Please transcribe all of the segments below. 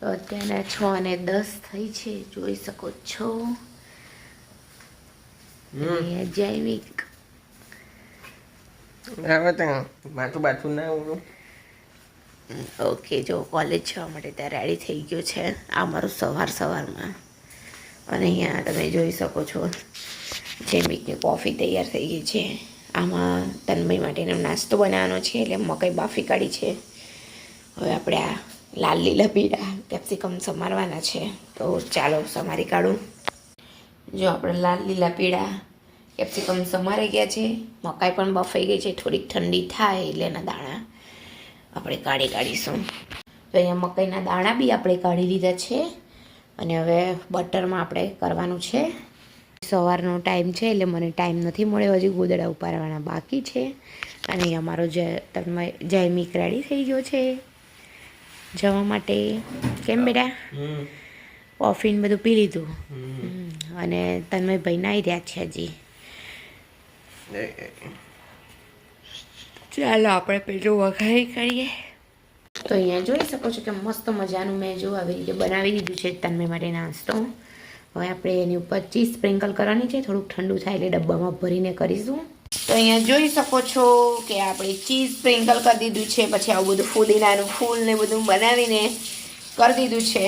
તો અત્યારના છ અને દસ થઈ છે જોઈ શકો છો. જૈવિક. માથું બાથું ના હું ઓકે જો કોલેજ જવા માટે ત્યાં રેડી થઈ ગયો છે આ મારું સવાર સવારમાં. અને અહીંયા તમે જોઈ શકો છો જૈમિકની કોફી તૈયાર થઈ ગઈ છે. આમાં તન્મય માટેનો નાસ્તો બનાવવાનો છે એટલે મકાઈ બાફી કાઢી છે. હવે આપણે આ લાલ લીલા પીળા કેપ્સિકમ સમારવાના છે. તો ચાલો સમારી કાઢું. જો આપણે લાલ લીલા પીળા કેપ્સિકમ સમારી ગયા છે. મકાઈ પણ બફાઈ ગઈ છે. થોડીક ઠંડી થાય એટલે એના દાણા આપણે કાઢી કાઢીશું. તો અહીંયા મકાઈના દાણા બી આપણે કાઢી લીધા છે. અને હવે બટરમાં આપણે કરવાનું છે. સવારનો ટાઈમ છે એટલે મને ટાઈમ નથી મળ્યો. હજી ગોદડા ઉપાડવાના બાકી છે. અને અમારો જય તમે જયમિક રેડી થઈ ગયો છે. જવા માટે. કેમ બેટા? કોફી ને બધું પી લીધું. અને તન્મય ભાઈ નાઈ રહ્યા છે હજી. ચાલો આપણે પેલું વઘારી કરીએ. તો અહીંયા જોઈ શકો છો કે મસ્ત મજાનું મેં જો આવી રીતે બનાવી દીધું છે તન્મય માટે નાસ્તો. હવે આપણે એની ઉપર ચીઝ સ્પ્રિંકલ કરવાની છે. થોડુંક ઠંડુ થાય એટલે ડબ્બામાં ભરીને કરીશું. તો અહીંયા જોઈ શકો છો કે આપણે ચીઝ સ્પ્રિંકલ કરી દીધું છે પછી આવું બધું ફુદીનાનું ફૂલ ને બધું બનાવીને કરી દીધું છે.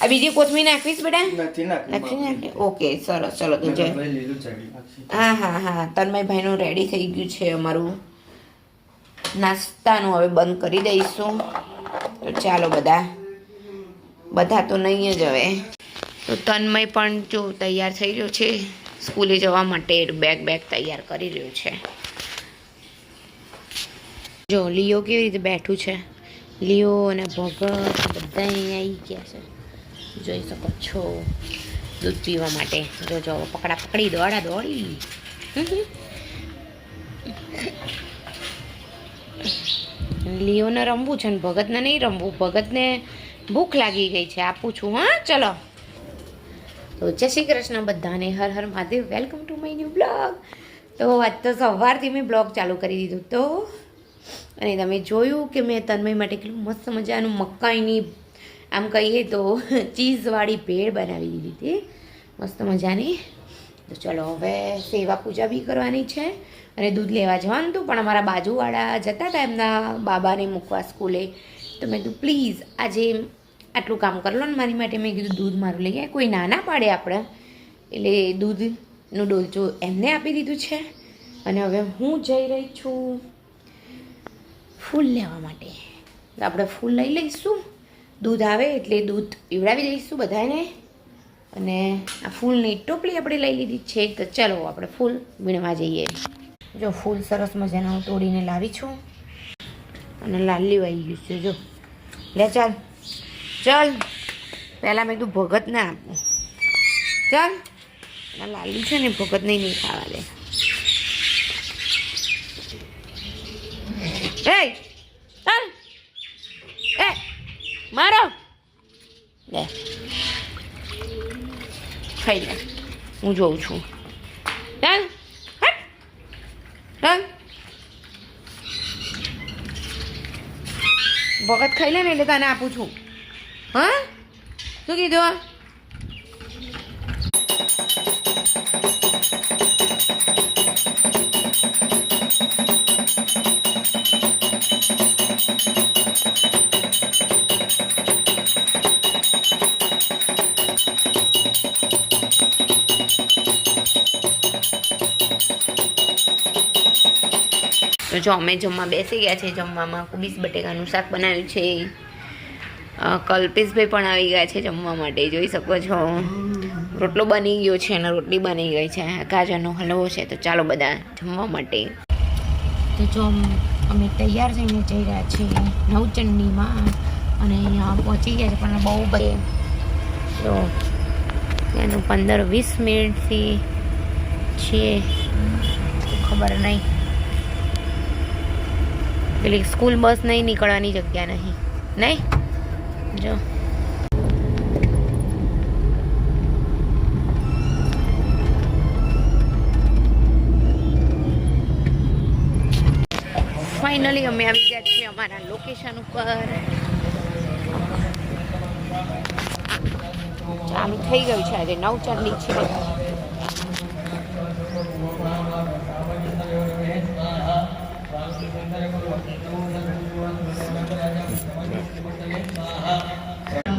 આ બીજી કોથમીર નાખવીશ બેટા? નથી નાખી નાખી? ઓકે સરસ ચલો તો જય. હા હા હા તન્મયભાઈનું રેડી થઈ ગયું છે અમારું નાસ્તાનું. હવે બંધ કરી દઈશું. તો ચાલો બધા. બધા તો નહીં જ હવે. તો તન્મય પણ જો તૈયાર થઈ રહ્યો છે. સ્કૂલે જવા માટે બેગ બેગ તૈયાર કરી રહ્યું છે. જો લીઓ કેવી રીતે બેઠું છે? લીઓ અને ભગત બધા અહીંયા આવી ગયા છે. જોઈ શકો છો. દૂધ પીવા માટે. જો જો પકડા, પકડી, દોડા, દોડી. લીઓને રમવું છે ને ભગતને નહીં રમવું? ભગતને ભૂખ લાગી ગઈ છે. આપું છું, હા, ચલો. તો જય શ્રી કૃષ્ણ બધાને, Har Har Mahadev. Welcome to my new blog તો આજ તો સવારથી મેં બ્લોગ ચાલુ કરી દીધું તો, અને તમે જોયું કે મેં તન્મય માટે કેટલું મસ્ત મજાનું મકાઈની, આમ કહીએ તો, ચીઝવાળી ભેળ બનાવી દીધી હતી. મસ્ત મજાની. તો ચલો હવે સેવા પૂજા બી કરવાની છે, અને દૂધ લેવા જવાનું હતું, પણ અમારા બાજુવાળા જતા હતા એમના બાબાને મૂકવા સ્કૂલે. તો મેં કીધું પ્લીઝ આજે આટલું કામ કરી લો ને મારી માટે. મેં કીધું, દૂધ મારું લઈ ગયા કોઈ ના ના પાડે આપણે. એટલે દૂધનું ડોલચું એમને આપી દીધું છે. અને હવે હું જઈ રહી છું ફૂલ લેવા માટે. આપણે ફૂલ લઈ લઈશું. દૂધ આવે એટલે દૂધ પીવડાવી દઈશું બધાને. અને આ ફૂલની ટોપલી આપણે લઈ લીધી છે. તો ચાલો આપણે ફૂલ વીણવા જઈએ. જો ફૂલ સરસ મજાના હું તોડીને લાવી છું. અને લાલી આવી ગયું છે. જો, લે ચાલ. ચાલ. પહેલાં મેં તું ભગત ના આપું. ચાલ. લાલી છે ને ભગત નહીં નહીં ખાવા દે. એ ચાલ. એ મારો. લે. ખાઈ લે. હું જોઉં છું. ચાલ. ચાલ. ભગત ખાઈ લે ને એટલે તને આપું છું. હા શું કીધું તો જો અમે જમવા બેસી ગયા છે જમવામાં કુબીસ બટેકાનું શાક બનાવ્યું છે. કલ્પેશભાઈ પણ આવી ગયા છે જમવા માટે જોઈ શકો છો. રોટલો બની ગયો છે અને રોટલી બની ગઈ છે. ગાજરનો હલવો છે તો ચાલો બધા જમવા માટે. તો જો અમે તૈયાર થઈને જઈ રહ્યા છીએ નવચંડીમાં અને અહીંયા પહોંચી ગયા છે પણ બહુ બધે. તો એનું પંદર વીસ મિનિટથી છીએ ખબર નહીં. પેલી સ્કૂલ બસ નહીં નીકળવાની જગ્યા નહીં. નહીં? જો ફાઇનલી અમે આવી ગયા છીએ અમારા લોકેશન ઉપર. ચાલુ થઈ ગયું છે આજે નવ ચાંદી છે.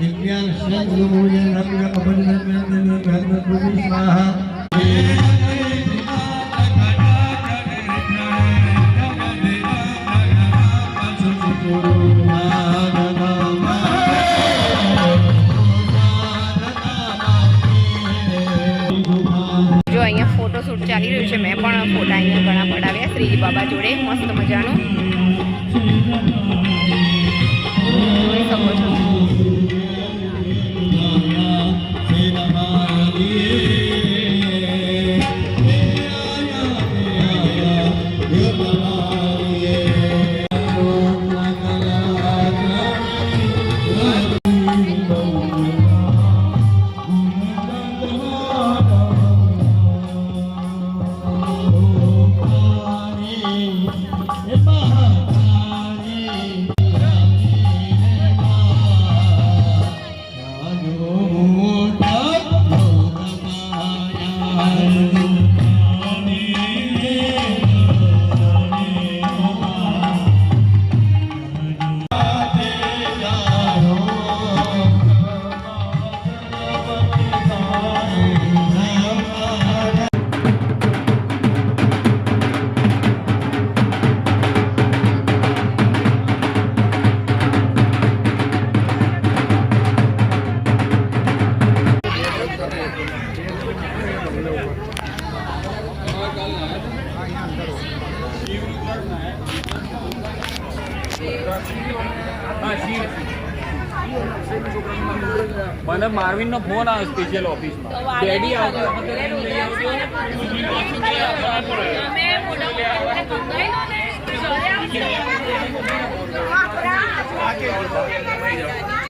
જો અહીંયા ગુરુમૂલ્ય નમ્ય ફોટોશૂટ ચાલી રહ્યું છે, મેં પણ ફોટા અહીંયા ઘણા પડાવ્યા. શ્રીજી બાબા જોડે મસ્ત મજાનું. મને માર્વિન નો ફોન આવ્યો સ્પેશિયલ ઓફિસમાં ડેડી આવતો